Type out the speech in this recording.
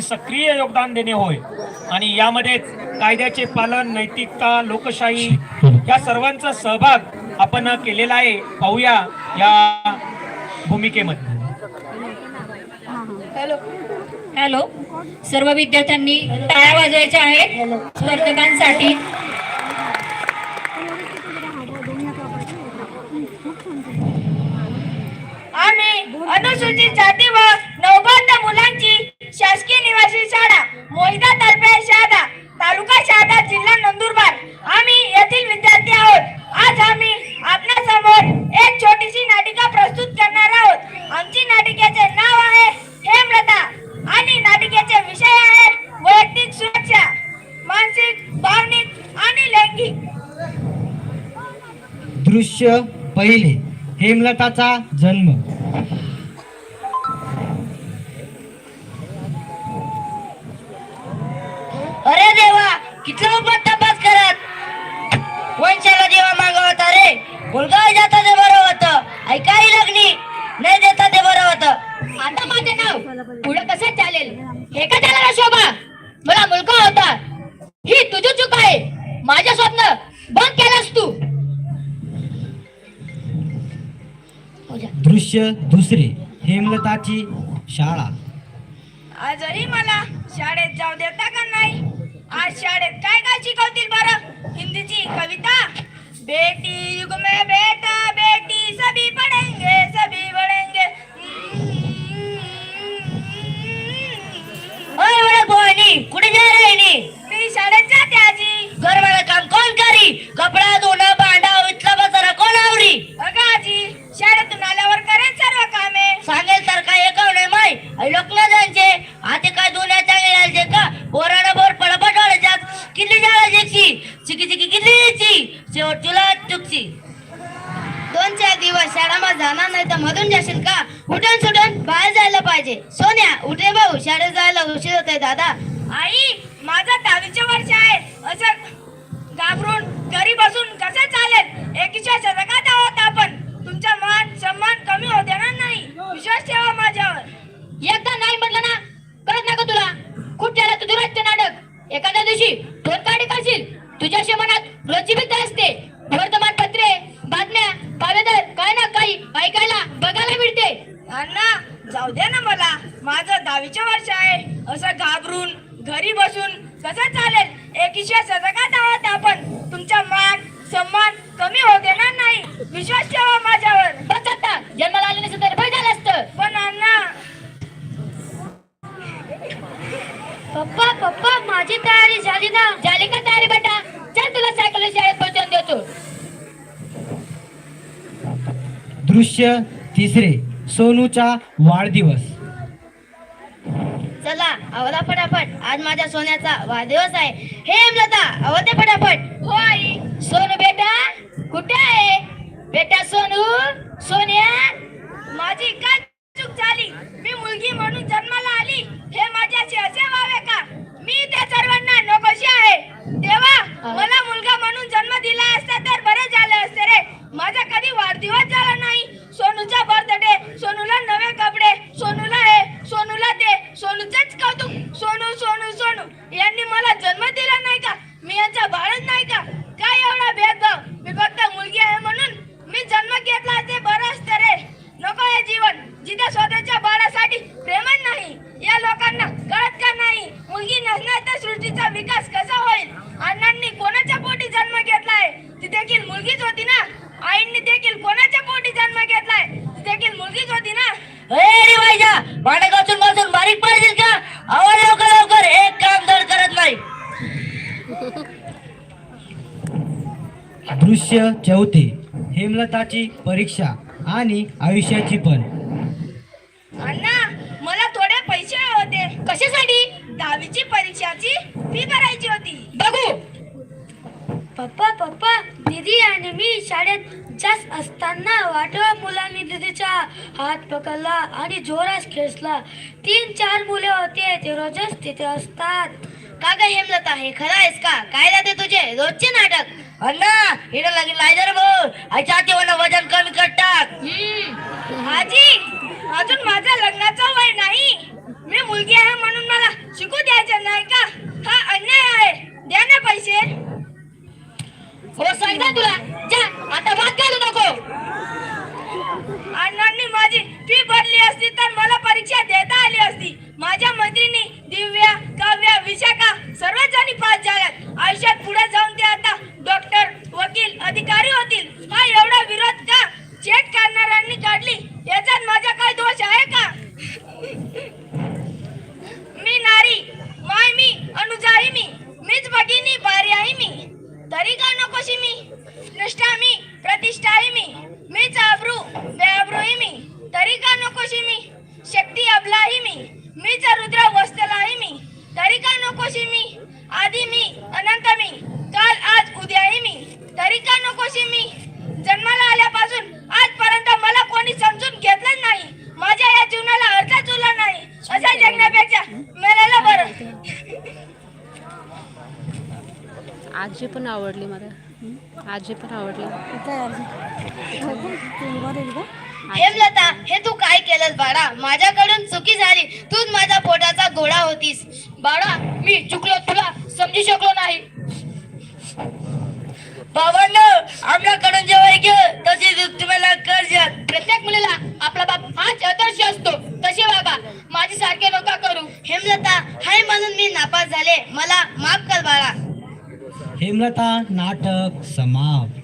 सक्रिय योगदान देणे होय. आणि यामध्येच कायद्याचे पालन नैतिकता लोकशाही या सर्वांचा सहभाग आपण केलेला आहे. पाहूया या भूमिकेमध्ये. हॅलो. सर्व विद्यार्थ्यांनी टाळ्या वाजवायच्या आहेत. स्पर्धकांसाठी. आम्ही अनुसूचित जाती व शाळा मोहिदा तर्फे शहादा तालुका शहादा जिल्हा नंदुरबार. आम्ही येथील विद्यार्थी आहोत. आज आम्ही आपल्यासमोर एक छोटीशी नाटिका प्रस्तुत करणार आहोत. आमची नाटिकेचे नाव आहे हेमलता आणि नाटिकेचे विषय आहे वैयक्तिक सुरक्षा मानसिक भावनिक आणि लैंगिक. दृश्य पहिले हेमलताचा जन्म. मुलगा जाता ते बरं होतं. ऐकाही लागली. नाही देता ते बरं होतं. आता माझे नाव पुढे कसं चालेल? हे का त्याला ना शोभा? मला मुलगा होता. ही तुझी चूक आहे. माझे स्वप्न बंद केलंस तू. दृश्य दुसरे हेमलताची शाळा. आजही मला शाळेत जाऊ देता का नाही? आज शाळेत काय काय शिकवतील बरं? हिंदीची कविता? बेटी युग में बेटा बेटी सभी पढ़ेंगे सभी बढ़ेंगे। ओए बड़ा भवानी कुठे जा रहे नी? मी शाळेत जाते आजी। घर मला काम कोण करी? कपडा धुणं दिवस शाळाમાં जाणार नाही तर मधून जाशील का? उठून सुटून बाहेर जायला पाहिजे. सोन्या उठे भाऊ. शाळेत जायला उशीर होतोय दादा. आई माझं दहावीचे वर्ष आहे. असं घाबरून घरी बसून कसं चालेल? एकीच्या शतकात आहोत आपण. तुमचा मान सन्मान कमी होऊ देणार नाही. विश्वास ठेवा माझ्यावर. एकदा नाही म्हटलं ना कळत ना का तुला? खूप त्याला तुझं राहते नाटक. एखाद्या दिवशी दोन काढी करशील. तुझ्याशी मनात रोजची भीती असते जाऊ दे ना मला. माझं दहावीचे वर्ष आहे. असं घाबरून घरी बसून कसं चालेल? एकीशे शतकात आहोत आपण. तुमचा मान सन्मान कमी होऊ देणार नाही. विश्वास ठेवा माझ्यावर. बस आता. जन्माला आले तर भय झालं असतं. पण अण्णा. पप्पा पप्पा माझी तयारी झाली ना. झाली का तयारी बेटा? चल तुला सायकल शाळेत पोहोचून देतो. दृश्य तिसरे. सोनूचा वाढदिवस. चला आवला फटाफट आज माझ्या सोन्याचा वाढदिवस आहे. हे हेमलता आवते फटाफट हो आई. सोनू बेटा कुठे आहे? बेटा सोनू सोन्या माझी काय चूक झाली मी मुलगी म्हणून जन्माला आली हे माझ्याशी असे व्हावे का मी त्या सर्वांना नकोशी आहे देवा मला मुलगा म्हणून जन्म दिला असता तर बरे झाले असते रे माझा कधी वाढदिवस झाला नाही सोनूचा बर्थडे सोनूला नवे कपडे सोनूला हे सोनूला ते सोनूचंच कौतुक सोनू सोनू सोनू यांनी मला जन्म दिला नाही का मी यांचा बाळच नाही का काय एवढा भेदभाव मी फक्त मुलगी आहे म्हणून मी जन्म घेतला ते बरं असतं रे नको हे जीवन जिथे स्वतःच्या बाळासाठी प्रेमच नाही या लोकांना कळत का नाही मुलगी नसणार तर सृष्टीचा विकास कसा होईल अण्णांनी कोणाच्या पोटी जन्म घेतलाय ती देखील मुलगीच होती ना आईंनी देखील कोणाच्या पोटी जन्म घेतलाय ती देखील मुलगीच होती ना अरे वाईजा भांडे घासून घासून बारीक पडतील का आवाज लवकर लवकर एक काम धड करत नाही दृश्य चौथे हेमलताची परीक्षा आणि आयुष्याची पण. अण्णा मला थोडे पैसे होते. कशासाठी? दहावीची परीक्षाची फी भरायची होती. बघू. पप्पा पप्पा दीदी आणि मी शाळेत जात असताना वाटवा मुलांनी दीदीचा हात पकडला आणि जोरात खेचला. तीन चार मुले होते ते रोजच तिथे असतात. का ग हेमलता? हे खरं आहेस का? काय जाते तुझे? रोजचे नाटक. अण्णा हिनं लागेल लायदर बोल. आईच्या हातीवर वजन कमी कर टाक आजी अजून अधिकारी होतील हा नकोशी मी जन्माला आल्यापासून आजपर्यंत मला कोणी समजून घेतलंच नाही. माझ्या या जीवनाला अर्थच उरला नाही. अशा जगण्यापेक्षा मेलेला बरं. आजी पण आवडली मला. हं? आजी. पण आवडली हेमलता हे तू काय केलंस बाळा? माझ्याकडून चुकी झाली. तूच माझ्या पोटाचा गोळा होतीस. बाळा मी चुकलो. तुला समजू शकलो नाही. बाबांनो आपल्याकडून जेव्हा घे तशी तुम्हाला कर्ज प्रत्येक मुलीला आपला बाप हाच आदर्श असतो. तसे वागा माझी सारखे नका करू. हेमलता हाय म्हणून मी नापास झाले. मला माफ कर बाळा. हेमलता नाटक समाप्त.